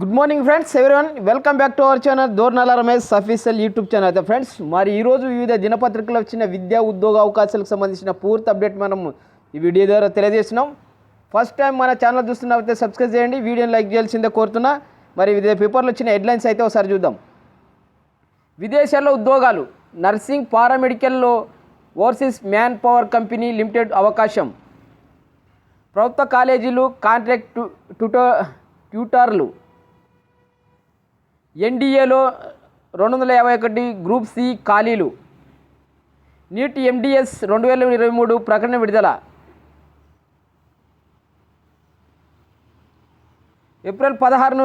Good morning friends everyone welcome back to our channel Dornala Ramesh official YouTube channel అయితే friends మరి ఈరోజు వివిధ దినపత్రికలు వచ్చిన విద్యా ఉద్యోగ అవకాశాలకు సంబంధించిన పూర్తి అప్డేట్ మనం ఈ వీడియో ద్వారా తెలియజేస్తున్నాం. ఫస్ట్ టైం మన ఛానల్ చూస్తున్నట్లయితే సబ్స్క్రైబ్ చేయండి వీడియోని లైక్ చేయాల్సిందే కోరుతున్నా. మరి వివిధ పేపర్లు వచ్చిన హెడ్లైన్స్ అయితే ఒకసారి చూద్దాం. విదేశాల్లో ఉద్యోగాలు నర్సింగ్ పారామెడికల్లో overseas man power company limited అవకాశం. ప్రభుత్వ కాలేజీలు కాంట్రాక్ట్ ట్యూ- ట్యూటో ట్యూటర్లు ఎన్డీఏలో రెండు వందల యాభై ఒకటి గ్రూప్ సి ఖాళీలు. నీట్ ఎండిఎస్ రెండు వేల ఇరవై మూడు ప్రకటన విడుదల. ఏప్రిల్ పదహారున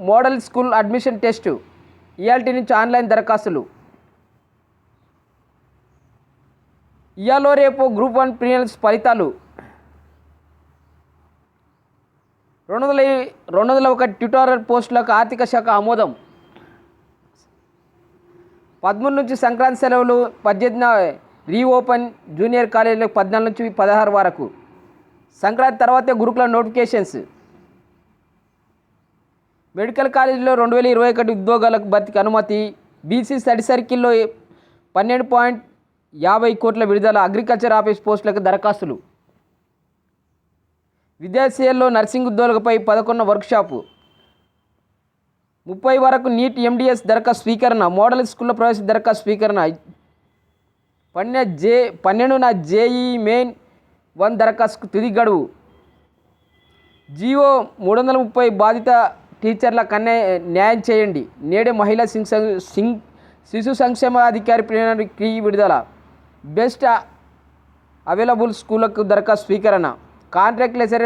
మోడల్ స్కూల్ అడ్మిషన్ టెస్టు. ఇయాల్టీ నుంచి ఆన్లైన్ దరఖాస్తులు. ఇయాలో రేపు గ్రూప్ వన్ ప్రిలిమ్స్ ఫలితాలు. రెండు వందల రెండు వందల ఒక ట్యూటోరియల్ పోస్టులకు ఆర్థిక శాఖ ఆమోదం. పదమూడు నుంచి సంక్రాంతి సెలవులు పద్దెనిమిదిన రీఓపెన్ జూనియర్ కాలేజీలకు పద్నాలుగు నుంచి పదహారు వరకు. సంక్రాంతి తర్వాతే గురుకుల నోటిఫికేషన్స్. మెడికల్ కాలేజీలో రెండు వేల ఇరవై ఒకటి ఉద్యోగాలకు భర్తీకి అనుమతి బీసీ స్టడీ సర్కిల్లో పన్నెండు పాయింట్ యాభై కోట్ల విడుదల అగ్రికల్చర్ ఆఫీస్ పోస్టులకు దరఖాస్తులు. విదేశీయాల్లో నర్సింగ్ ఉద్యోగులపై పదకొండు వర్క్షాపు. ముప్పై వరకు నీట్ ఎండిఎస్ దరఖాస్తు స్వీకరణ మోడల్ స్కూల్లో ప్రవేశ దరఖాస్తు స్వీకరణ. పన్నె జే పన్నెండున జేఈ మెయిన్ వన్ దరఖాస్తుకు తుది గడువు. జియో మూడు వందల ముప్పై బాధిత టీచర్ల కన్నే న్యాయం చేయండి. నేడే మహిళా సింగ్ సింగ్ శిశు సంక్షేమ అధికారి ప్రణాళిక విడుదల. బెస్ట్ అవైలబుల్ స్కూళ్ళకు దరఖాస్తు స్వీకరణ. కాంట్రాక్ట్ లెసర్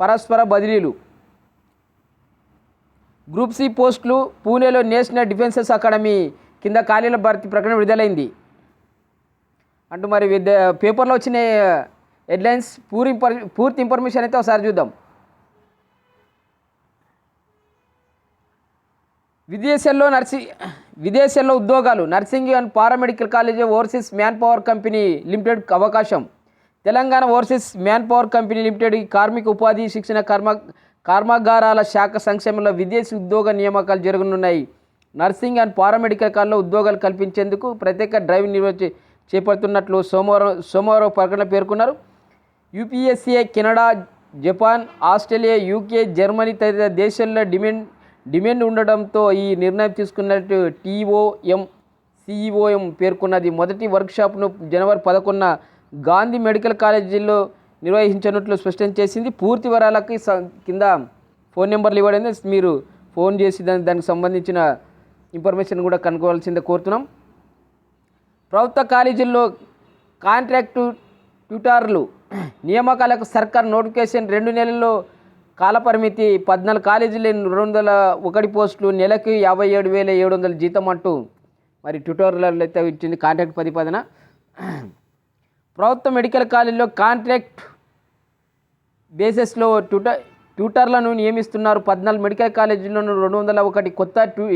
పరస్పర బదిలీలు. గ్రూప్ సి పోస్టులు పూణేలో నేషనల్ డిఫెన్సెస్ అకాడమీ కింద ఖాళీల భర్తీ ప్రకటన విడుదలైంది. అంటూ మరి విద్య పేపర్లో వచ్చిన హెడ్లైన్స్ పూర్తి ఇంపర్ పూర్తి ఇన్ఫర్మేషన్ అయితే ఒకసారి చూద్దాం. విదేశాల్లో నర్సింగ్ విదేశాల్లో ఉద్యోగాలు nursing and paramedical college overseas manpower company limited అవకాశం. Telangana overseas manpower company limited కార్మిక ఉపాధి శిక్షణ కర్మ కర్మాగారాల శాఖ సంక్షేమంలో విదేశీ ఉద్యోగ నియామకాలు జరగనున్నాయి. నర్సింగ్ అండ్ పారామెడికల్ కాల్లో ఉద్యోగాలు కల్పించేందుకు ప్రత్యేక డ్రైవ్ నిర్వహించి చేపడుతున్నట్లు సోమవారం సోమవారం ప్రకటన పేర్కొన్నారు. యూపీఎస్సీఏ Canada Japan Australia UK Germany తదితర దేశాల్లో డిమాండ్ డిమాండ్ ఉండడంతో ఈ నిర్ణయం తీసుకున్నట్టు టీఓఎం సిఈఓఎం పేర్కొన్నది. మొదటి వర్క్షాప్ను జనవరి పదకొండున గాంధీ మెడికల్ కాలేజీలో నిర్వహించనుట్లు స్పష్టం చేసింది. పూర్తి వివరాలకి కింద ఫోన్ నెంబర్లు ఇవ్వడం మీరు ఫోన్ చేసి దాని దానికి సంబంధించిన ఇన్ఫర్మేషన్ కూడా కనుక్కోవాల్సిందే కోరుతున్నాం. ప్రభుత్వ కాలేజీల్లో కాంట్రాక్టు ట్యూటార్లు నియామకాలకు సర్కార్ నోటిఫికేషన్ రెండు నెలల్లో కాలపరిమితి పద్నాలుగు కాలేజీలు రెండు వందల ఒకటి పోస్టులు నెలకి యాభై ఏడు వేల ఏడు వందల జీతం అంటూ మరి ట్యూటోరియల్ అయితే ఇచ్చింది కాంట్రాక్ట్ పది ప్రభుత్వ మెడికల్ కాలేజీలో కాంట్రాక్ట్ బేసిస్లో ట్యూటర్ ట్యూటర్లను నియమిస్తున్నారు. పద్నాలుగు మెడికల్ కాలేజీలను రెండు వందల ఒకటి కొత్త ట్యూ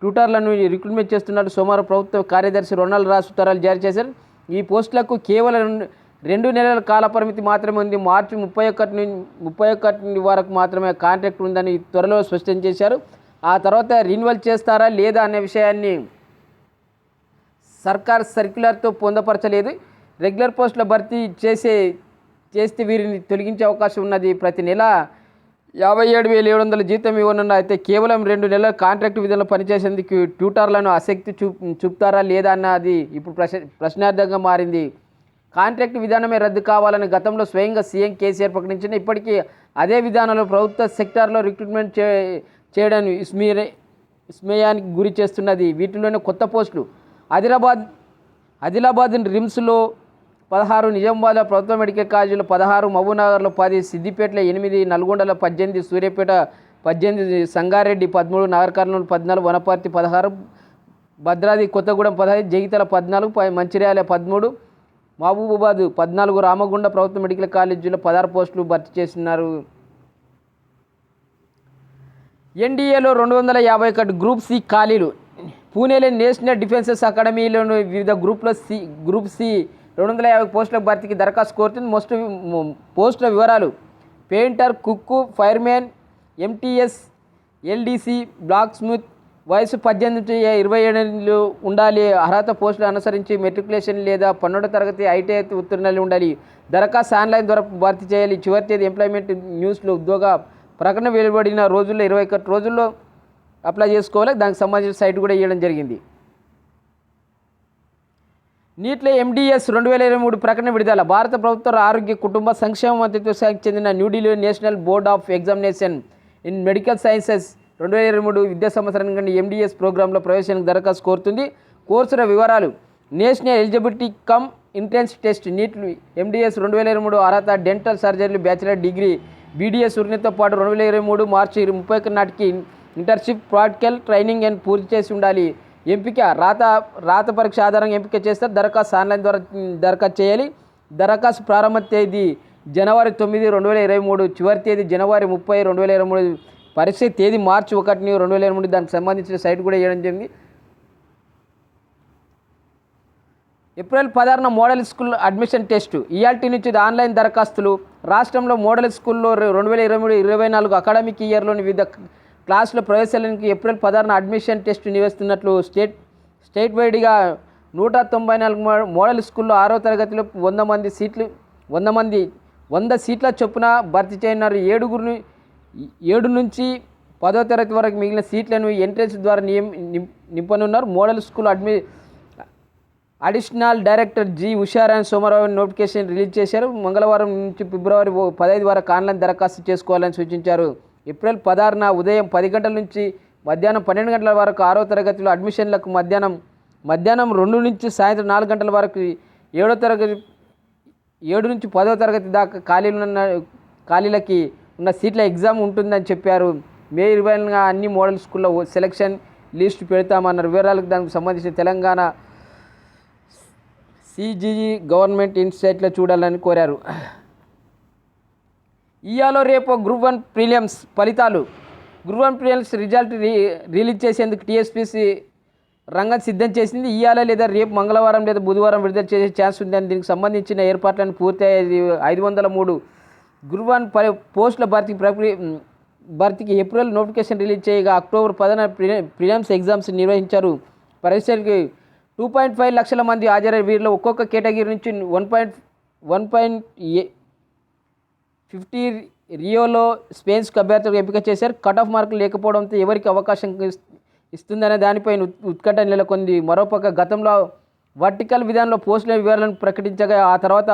ట్యూటర్లను రిక్రూట్మెంట్ చేస్తున్నారు. సోమవారం ప్రభుత్వ కార్యదర్శి రొనాల్డ్ రాజ్ ఉత్తరాలు జారీ చేశారు. ఈ పోస్టులకు కేవలం రెండు- రెండు నెలల కాల పరిమితి మాత్రమే ఉంది. మార్చి ముప్పై ఒకటి నుండి ముప్పై ఒకటి వరకు మాత్రమే కాంట్రాక్ట్ ఉందని త్వరలో స్పష్టం చేశారు. ఆ తర్వాత రిన్యువల్ చేస్తారా లేదా అనే విషయాన్ని సర్కార్ సర్క్యులర్తో పొందపరచలేదు. రెగ్యులర్ పోస్టుల భర్తీ చేసే చేస్తే వీరిని తొలగించే అవకాశం ఉన్నది. ప్రతి నెల యాభై ఏడు వేల ఏడు వందల జీతం ఇవ్వనున్న అయితే కేవలం రెండు నెలల కాంట్రాక్ట్ విధంలో పనిచేసేందుకు ట్యూటర్లను ఆసక్తి చూ చూపుతారా లేదా అన్నది ఇప్పుడు ప్రశ్న ప్రశ్నార్థంగా మారింది. కాంట్రాక్ట్ విధానమే రద్దు కావాలని గతంలో స్వయంగా సీఎం కేసీఆర్ ప్రకటించిన ఇప్పటికీ అదే విధానంలో ప్రభుత్వ సెక్టార్లో రిక్రూట్మెంట్ చే చేయడానికి ఇస్మీరే విస్మయానికి గురి చేస్తున్నది. వీటిలోనే కొత్త పోస్టులు. ఆదిలాబాద్ ఆదిలాబాద్ రిమ్స్లో పదహారు నిజామాబాద్లో ప్రభుత్వ మెడికల్ కాలేజీలో పదహారు మహబూబ్నగర్లో పది సిద్దిపేటలో ఎనిమిది నల్గొండలో పద్దెనిమిది సూర్యాపేట పద్దెనిమిది సంగారెడ్డి పదమూడు నాగర్ కర్నూలు పద్నాలుగు వనపర్తి పదహారు భద్రాద్రి కొత్తగూడెం పదహైదు జగితల పద్నాలుగు మంచిర్యాల పదమూడు మహబూబాబాద్ పద్నాలుగు రామగుండ ప్రభుత్వ మెడికల్ కాలేజీలో పదహారు పోస్టులు భర్తీ చేస్తున్నారు ఎన్డీఏలో రెండు వందల యాభై ఒకటి గ్రూప్ సి ఖాళీలు. పూణేలో నేషనల్ డిఫెన్సెస్ అకాడమీలోని వివిధ గ్రూప్ల సి గ్రూప్ సి రెండు వందల యాభై పోస్టుల భర్తీకి దరఖాస్తు కోరుతుంది. మోస్ట్ పోస్టుల వివరాలు. Painter cook fireman MTS LDC blacksmith వయసు పద్దెనిమిది నుంచి ఇరవై ఏళ్ళు ఉండాలి. అర్హత పోస్టులు అనుసరించి మెట్రికులేషన్ లేదా పన్నెండో తరగతి ఐటీఐ ఉత్తీర్ణాలు ఉండాలి. దరఖాస్తు ఆన్లైన్ ద్వారా భర్తీ చేయాలి. చివరి తేదీ ఎంప్లాయ్మెంట్ న్యూస్లో ఉద్యోగ ప్రకటన వెలువడిన రోజుల్లో ఇరవై ఒకటి రోజుల్లో అప్లై చేసుకోవాలి. దానికి సంబంధించిన సైట్ కూడా ఇవ్వడం జరిగింది. నీట్లో ఎండిఎస్ రెండు వేల ఇరవై మూడు ప్రకటన విడుదల. భారత ప్రభుత్వ ఆరోగ్య కుటుంబ సంక్షేమ మంత్రిత్వ శాఖకు చెందిన New Delhi national board of examination in medical sciences రెండు వేల ఇరవై మూడు విద్యా సంవత్సరం కంటే ఎండిఎస్ ప్రోగ్రాంలో ప్రవేశానికి దరఖాస్తు కోరుతుంది. కోర్సుల వివరాలు national eligibility cum entrance test NEET MDS రెండు వేల ఇరవై మూడు అర్హత డెంటల్ సర్జరీలు బ్యాచిలర్ డిగ్రీ బీడీఎస్ ఉరిణితో పాటు రెండు వేల ఇరవై మూడు మార్చి ఇరవై ముప్పై ఒకటి నాటికి ఇంటర్న్షిప్ ప్రాక్టికల్ ట్రైనింగ్ అండ్ పూర్తి చేసి ఉండాలి. ఎంపిక రాత రాత పరీక్ష ఆధారంగా ఎంపిక చేస్తారు. దరఖాస్తు ఆన్లైన్ ద్వారా దరఖాస్తు చేయాలి. దరఖాస్తు ప్రారంభ తేదీ జనవరి తొమ్మిది రెండు వేల ఇరవై మూడు చివరి తేదీ జనవరి ముప్పై రెండు వేల ఇరవై మూడు పరీక్ష తేదీ మార్చి ఒకటిని రెండు వేల ఇరవై మూడు దానికి సంబంధించిన సైట్ కూడా వేయడం జరిగింది. ఏప్రిల్ పదహారున మోడల్ స్కూల్ అడ్మిషన్ టెస్ట్. ఈఆర్టీ నుంచి ఆన్లైన్ దరఖాస్తులు. రాష్ట్రంలో మోడల్ స్కూల్లో రెండు వేల ఇరవై మూడు ఇరవై నాలుగు అకాడమిక్ ఇయర్లోని వివిధ క్లాసుల ప్రవేశాలకి ఏప్రిల్ పదహారున అడ్మిషన్ టెస్ట్ నివేస్తున్నట్లు స్టేట్ స్టేట్ వైడ్గా నూట తొంభై నాలుగు మోడల్ స్కూల్లో ఆరో తరగతిలో వంద మంది సీట్లు వంద మంది వంద సీట్ల చొప్పున భర్తీ చేయనున్నారు. ఏడుగురిని ఏడు నుంచి పదో తరగతి వరకు మిగిలిన సీట్లను ఎంట్రెన్స్ ద్వారా నియం నిం- నింపనున్నారు. మోడల్ స్కూల్ అడ్మి అడిషనల్ డైరెక్టర్ జి ఉషారాయణ సోమవారం నోటిఫికేషన్ రిలీజ్ చేశారు. మంగళవారం నుంచి ఫిబ్రవరి పదహైదు వరకు ఆన్లైన్ దరఖాస్తు చేసుకోవాలని సూచించారు. ఏప్రిల్ పదహారున ఉదయం పది గంటల నుంచి మధ్యాహ్నం పన్నెండు గంటల వరకు ఆరో తరగతిలో అడ్మిషన్లకు మధ్యాహ్నం మధ్యాహ్నం రెండు నుంచి సాయంత్రం నాలుగు గంటల వరకు ఏడో తరగతి ఏడు నుంచి పదో తరగతి దాకా ఖాళీలు ఉన్న ఖాళీలకి ఉన్న సీట్ల ఎగ్జామ్ ఉంటుందని చెప్పారు. మే ఇరవై అన్ని మోడల్ స్కూల్లో సెలక్షన్ లిస్ట్ పెడతామన్నారు వివరాలకు దానికి సంబంధించిన తెలంగాణ సిజీజీ గవర్నమెంట్ ఇన్స్టిట్యూట్లో చూడాలని కోరారు. ఇయాలో రేపు గ్రూప్ వన్ ప్రీలియమ్స్ ఫలితాలు. Group one prelims result re release చేసేందుకు టీఎస్పీసీ రంగం సిద్ధం చేసింది. ఇవాళ లేదా రేపు మంగళవారం లేదా బుధవారం విడుదల చేసే ఛాన్స్ ఉందని దీనికి సంబంధించిన ఏర్పాట్లను పూర్తయ్యేది ఐదు వందల మూడు. గురువన్ పరి పోస్టుల భర్తీ ప్రక్రియ భర్తీకి ఏప్రిల్ నోటిఫికేషన్ రిలీజ్ చేయగా అక్టోబర్ పదన ప్రిలియమ్స్ ఎగ్జామ్స్ నిర్వహించారు. పరీక్షలకి టూ పాయింట్ ఫైవ్ లక్షల మంది హాజరై వీరిలో ఒక్కొక్క కేటగిరీ నుంచి one point one point A fifty రియోలో స్పెయిన్స్కి అభ్యర్థులకు ఎంపిక చేశారు. కట్ ఆఫ్ మార్కులు లేకపోవడంతో ఎవరికి అవకాశం ఇస్తుందనే దానిపై ఉత్కంఠ నెలకొంది. మరోపక్క గతంలో వర్టికల్ విధానంలో పోస్టుల వివరాలను ప్రకటించగా ఆ తర్వాత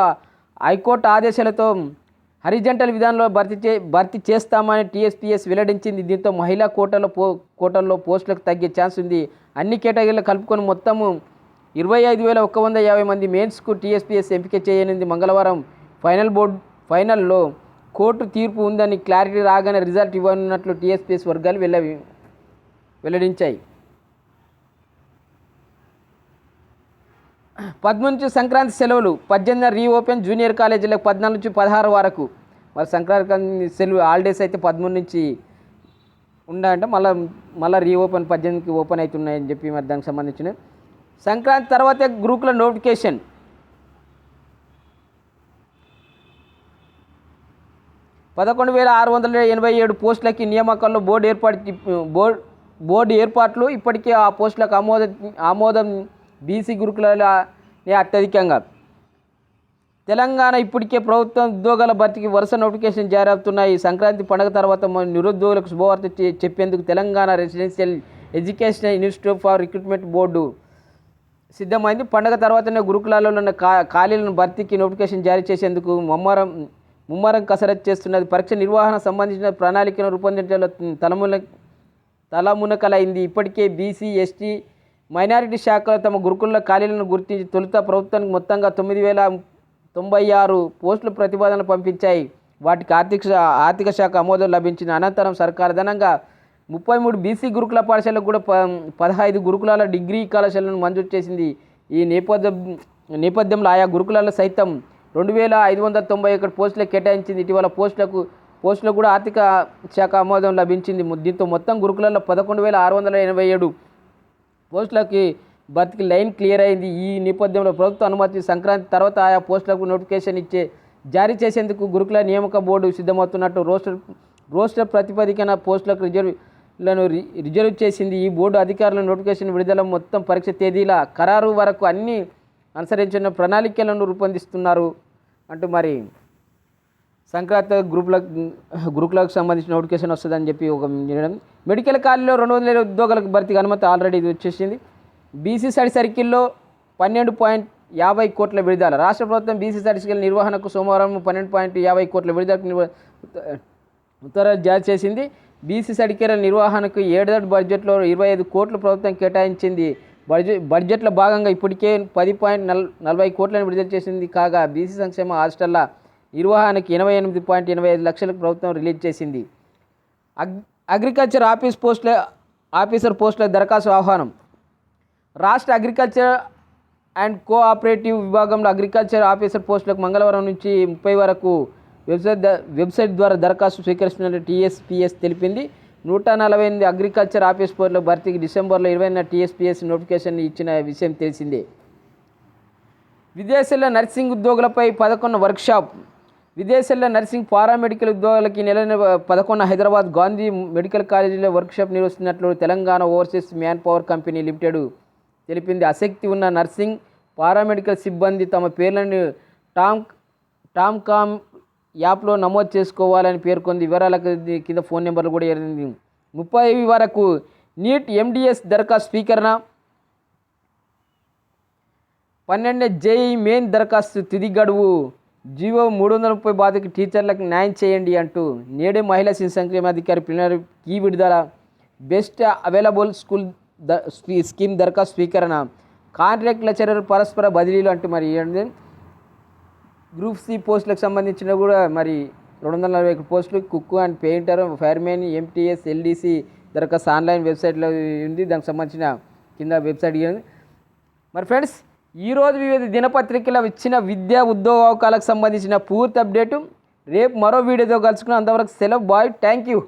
హైకోర్టు ఆదేశాలతో హరిజంటల్ విధానంలో భర్తీ చే భర్తీ చేస్తామని టీఎస్పీఎస్ వెల్లడించింది. దీంతో మహిళా కోటలో పో కోటల్లో పోస్టులకు తగ్గే ఛాన్స్ ఉంది. అన్ని కేటగిరీలు కలుపుకొని మొత్తము ఇరవై ఐదు వేల ఒక్క వంద యాభై మంది మెయిన్స్కు టీఎస్పీఎస్ ఎంపిక చేయనుంది. మంగళవారం ఫైనల్ బోర్డు ఫైనల్లో కోర్టు తీర్పు ఉందని క్లారిటీ రాగానే రిజల్ట్ ఇవ్వనున్నట్లు టీఎస్పీఎస్ వర్గాలు వెళ్ళ వెల్లడించాయి. పదమూడు నుంచి సంక్రాంతి సెలవులు పద్దెనిమిది రీఓపెన్ జూనియర్ కాలేజీలకు పద్నాలుగు నుంచి పదహారు వరకు. మరి సంక్రాంతి సెలవు హాలిడేస్ అయితే పదమూడు నుంచి ఉండాలంటే మళ్ళీ మళ్ళీ రీఓపెన్ పద్దెనిమిదికి ఓపెన్ అవుతున్నాయని చెప్పి మరి దానికి సంబంధించిన సంక్రాంతి తర్వాతే గ్రూపుల నోటిఫికేషన్. పదకొండు వేల ఆరు వందల ఎనభై ఏడు పోస్టులకి నియామకాల్లో బోర్డు ఏర్పాటు బోర్డు బోర్డు ఏర్పాట్లు ఇప్పటికే ఆ పోస్టులకు ఆమోద ఆమోదం బీసీ గురుకులనే అత్యధికంగా. తెలంగాణ ఇప్పటికే ప్రభుత్వం ఉద్యోగాల భర్తీకి వరుస నోటిఫికేషన్ జారీ అవుతున్నాయి. సంక్రాంతి పండుగ తర్వాత నిరుద్యోగులకు శుభవార్త చెప్పేందుకు Telangana residential educational institute for recruitment board సిద్ధమైంది. పండగ తర్వాతనే గురుకులాలలో ఉన్న ఖాళీలను భర్తీకి నోటిఫికేషన్ జారీ చేసేందుకు ముమ్మరం ముమ్మరం కసరత్ చేస్తున్నది. పరీక్ష నిర్వహణ సంబంధించిన ప్రణాళికను రూపొందించడంలో తలమున తలమునకలైంది. ఇప్పటికే బీసీ ఎస్టీ మైనారిటీ శాఖలో తమ గురుకుల ఖాళీలను గుర్తించి తొలుత ప్రభుత్వానికి మొత్తంగా తొమ్మిది వేల తొంభై ఆరు పోస్టులు ప్రతిపాదనలు పంపించాయి. వాటికి ఆర్థిక ఆర్థిక శాఖ ఆమోదం లభించిన అనంతరం సర్కార్ ధనంగా ముప్పై మూడు బీసీ గురుకుల పాఠశాలకు కూడా ప పదహైదు గురుకులాల డిగ్రీ కళాశాలను మంజూరు చేసింది. ఈ నేపథ్యం నేపథ్యంలో ఆయా గురుకులాల సైతం రెండు వేల ఐదు వందల తొంభై ఒకటి పోస్టులకు కేటాయించింది. ఇటీవల పోస్టులకు పోస్టులకు కూడా ఆర్థిక శాఖ ఆమోదం లభించింది. దీంతో మొత్తం గురుకులలో పదకొండు వేల ఆరు వందల ఎనభై ఏడు పోస్టులకి భర్తీకి లైన్ క్లియర్ అయింది. ఈ నేపథ్యంలో ప్రభుత్వ అనుమతి సంక్రాంతి తర్వాత ఆయా పోస్టులకు నోటిఫికేషన్ ఇచ్చే జారీ చేసేందుకు గురుకుల నియామక బోర్డు సిద్ధమవుతున్నట్టు రోస్టర్ రోస్టర్ ప్రతిపాదికన పోస్టులకు రిజర్వ్లను రిజర్వ్ చేసింది. ఈ బోర్డు అధికారుల నోటిఫికేషన్ విడుదల మొత్తం పరీక్ష తేదీల ఖరారు వరకు అన్ని అనుసరించిన ప్రణాళికలను రూపొందిస్తున్నారు. అంటూ మరి సంక్రాంతి గ్రూపులకు గ్రూపులకు సంబంధించిన నోటిఫికేషన్ వస్తుందని చెప్పి ఒక మెడికల్ కాలేజీలో రెండు వందల ఉద్యోగాలకు భర్తీకి అనుమతి ఆల్రెడీ ఇది వచ్చేసింది. బీసీ సైడ్ సర్కిల్లో పన్నెండు పాయింట్ యాభై కోట్ల విడుదల. రాష్ట్ర ప్రభుత్వం బీసీ సర్టిఫికేట్ నిర్వహణకు సోమవారం పన్నెండు పాయింట్ యాభై కోట్ల విడుదలకు ఉత్తర్వులు జారీ చేసింది. బీసీ సర్టిఫికేట్ల నిర్వహణకు ఏడాది బడ్జెట్లో ఇరవై ఐదు కోట్ల ప్రభుత్వం కేటాయించింది. బడ్జెట్ బడ్జెట్లో భాగంగా ఇప్పటికే పది పాయింట్ నల్ నలభై కోట్లను విడుదల చేసింది. కాగా బీసీ సంక్షేమ హాస్టళ్ళ నిర్వహణకు ఎనభై ఎనిమిది పాయింట్ ఎనభై ఐదు లక్షలకు ప్రభుత్వం రిలీజ్ చేసింది. అగ్ అగ్రికల్చర్ ఆఫీస్ పోస్టుల ఆఫీసర్ పోస్టుల దరఖాస్తు ఆహ్వానం. రాష్ట్ర అగ్రికల్చర్ అండ్ కోఆపరేటివ్ విభాగంలో అగ్రికల్చర్ ఆఫీసర్ పోస్టులకు మంగళవారం నుంచి ముప్పై వరకు వెబ్సైట్ వెబ్సైట్ ద్వారా దరఖాస్తు స్వీకరిస్తున్నట్లు టీఎస్పీఎస్ తెలిపింది. నూట నలభై ఎనిమిది అగ్రికల్చర్ ఆఫీస్ పోస్టుల భర్తీకి డిసెంబర్లో ఇరవై టీఎస్పీఎస్ నోటిఫికేషన్ ఇచ్చిన విషయం తెలిసిందే. విదేశాల్లో నర్సింగ్ ఉద్యోగులపై పదకొండు వర్క్షాప్. విదేశాల్లో నర్సింగ్ పారామెడికల్ ఉద్యోగులకి నెల- పదకొండు హైదరాబాద్ గాంధీ మెడికల్ కాలేజీలో వర్క్షాప్ నిర్వహిస్తున్నట్లు Telangana overseas manpower company limited తెలిపింది. ఆసక్తి ఉన్న నర్సింగ్ పారామెడికల్ సిబ్బంది తమ పేర్లను టామ్ టామ్ కామ్ యాప్లో నమోదు చేసుకోవాలని పేర్కొంది. వివరాల కింద ఫోన్ నెంబర్లు కూడా ఇవ్వడింది ముప్పై వరకు నీట్ ఎండిఎస్ దరఖాస్తు స్వీకరణ. పన్నెండు జేఈ మెయిన్ దరఖాస్తు తిది గడువు. జీవో మూడు వందల ముప్పై బాధకి టీచర్లకు న్యాయం చేయండి అంటూ నేడే మహిళా శిశు సంక్షేమ అధికారి ప్లీనరీ ఈ విడుదల. Best available school the scheme దరఖాస్తు స్వీకరణ. కాంట్రాక్ట్ లెక్చరర్ పరస్పర బదిలీలు అంటూ మరి ఏంటి గ్రూప్ సి పోస్టులకు సంబంధించిన కూడా మరి రెండు వందల నలభై పోస్టులు cook and painter firemen MTS LDC దరఖాస్తు ఆన్లైన్ వెబ్సైట్లో ఉంది. దానికి సంబంధించిన కింద వెబ్సైట్ మరి ఫ్రెండ్స్ ఈరోజు వివిధ దినపత్రికలో ఇచ్చిన విద్యా ఉద్యోగ అవకాశాలకు సంబంధించిన పూర్తి అప్డేటు. రేపు మరో వీడియోతో కలుసుకుని అంతవరకు సెలవు బాయ్. Thank you.